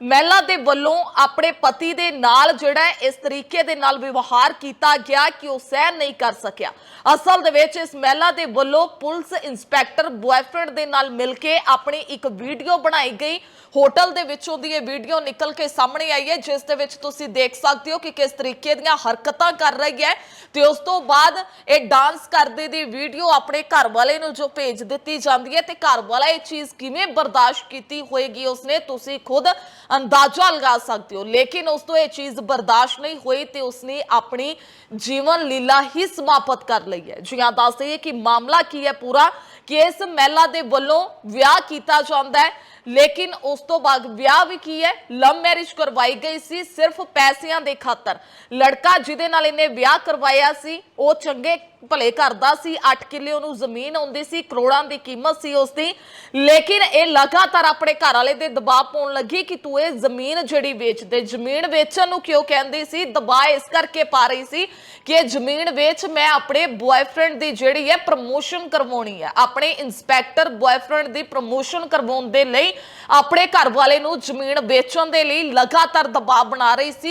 ਮਹਿਲਾ ਦੇ ਵੱਲੋਂ ਆਪਣੇ ਪਤੀ ਦੇ ਨਾਲ ਜਿਹੜਾ ਇਸ ਤਰੀਕੇ ਦੇ ਨਾਲ ਵਿਵਹਾਰ ਕੀਤਾ ਗਿਆ ਕਿ ਉਹ ਸਹਿਣ ਨਹੀਂ ਕਰ ਸਕਿਆ। ਅਸਲ ਦੇ ਵਿੱਚ ਇਸ ਮਹਿਲਾ ਦੇ ਵੱਲੋਂ ਪੁਲਿਸ ਇੰਸਪੈਕਟਰ ਬॉयਫ੍ਰੈਂਡ ਦੇ ਨਾਲ ਮਿਲ ਕੇ ਆਪਣੀ ਇੱਕ ਵੀਡੀਓ ਬਣਾਈ ਗਈ। ਹੋਟਲ ਦੇ ਵਿੱਚੋਂ ਦੀ ਇਹ ਵੀਡੀਓ ਨਿਕਲ ਕੇ ਸਾਹਮਣੇ ਆਈ ਹੈ, ਜਿਸ ਦੇ ਵਿੱਚ ਤੁਸੀਂ ਦੇਖ ਸਕਦੇ ਹੋ ਕਿ ਕਿਸ ਤਰੀਕੇ ਦੀਆਂ ਹਰਕਤਾਂ ਕਰ ਰਹੀ ਹੈ। ਤੇ ਉਸ ਤੋਂ ਬਾਅਦ ਇਹ ਡਾਂਸ ਕਰਦੇ ਦੀ ਵੀਡੀਓ ਆਪਣੇ ਘਰ ਵਾਲੇ ਨੂੰ ਜੋ ਭੇਜ ਦਿੱਤੀ ਜਾਂਦੀ ਹੈ ਤੇ ਘਰ ਵਾਲਾ ਇਹ ਚੀਜ਼ ਕਿਵੇਂ ਬਰਦਾਸ਼ਤ ਕੀਤੀ ਹੋਏਗੀ, ਉਸਨੇ ਤੁਸੀਂ ਖੁਦ ਅੰਦਾਜ਼ਾ ਲਗਾ ਸਕਦੇ ਹੋ। ਲੇਕਿਨ ਉਸ ਤੋਂ ਇਹ ਚੀਜ਼ ਬਰਦਾਸ਼ਤ ਨਹੀਂ ਹੋਈ ਤੇ ਉਸਨੇ ਆਪਣੀ ਜੀਵਨ ਲੀਲਾ ਹੀ ਸਮਾਪਤ ਕਰ ਲਈ ਹੈ। ਜੀ ਹਾਂ, ਦੱਸ ਦਈਏ ਕਿ ਮਾਮਲਾ ਕੀ ਹੈ ਪੂਰਾ? ਕਿ ਇਸ ਮਹਿਲਾ ਦੇ ਵੱਲੋਂ ਵਿਆਹ ਕੀਤਾ ਜਾਂਦਾ ਹੈ, ਲੇਕਿਨ ਉਸ ਤੋਂ ਬਾਅਦ ਵਿਆਹ ਵੀ ਕੀ ਹੈ? ਲਵ ਮੈਰਿਜ ਕਰਵਾਈ ਗਈ ਸੀ, ਸਿਰਫ ਪੈਸਿਆਂ ਦੇ ਖਾਤਰ। ਲੜਕਾ ਜਿਹਦੇ ਨਾਲ ਇਹਨੇ ਵਿਆਹ ਕਰਵਾਇਆ ਸੀ, ਉਹ ਚੰਗੇ ਭਲੇ ਘਰ ਦਾ ਸੀ 8 ਕਿੱਲੇ ਉਹਨੂੰ ਜ਼ਮੀਨ ਆਉਂਦੀ ਸੀ, ਕਰੋੜਾਂ ਦੀ ਕੀਮਤ ਸੀ ਉਸ ਦੀ ਲੇਕਿਨ ਇਹ ਲਗਾਤਾਰ ਆਪਣੇ ਘਰ ਵਾਲੇ ਦੇ ਦਬਾਅ ਪਾਉਣ ਲੱਗੀ ਕਿ ਤੂੰ ਇਹ ਜ਼ਮੀਨ ਜਿਹੜੀ ਵੇਚ ਦੇ ਜ਼ਮੀਨ ਵੇਚਣ ਨੂੰ ਕਿਉਂ ਕਹਿੰਦੀ ਸੀ? ਦਬਾਅ ਇਸ ਕਰਕੇ ਪਾ ਰਹੀ ਸੀ ਕਿ ਇਹ ਜ਼ਮੀਨ ਵੇਚ ਮੈਂ ਆਪਣੇ ਬॉयਫ੍ਰੈਂਡ ਦੀ ਜਿਹੜੀ ਹੈ ਪ੍ਰਮੋਸ਼ਨ ਕਰਵਾਉਣੀ ਹੈ। ਆਪਣੇ ਇੰਸਪੈਕਟਰ ਬॉयਫ੍ਰੈਂਡ ਦੀ ਪ੍ਰਮੋਸ਼ਨ ਕਰਵਾਉਣ ਦੇ ਲਈ ਆਪਣੇ ਘਰ ਵਾਲੇ ਨੂੰ ਜ਼ਮੀਨ ਵੇਚਣ ਦੇ ਲਈ ਲਗਾਤਾਰ ਦਬਾਅ ਬਣਾ ਰਹੀ ਸੀ।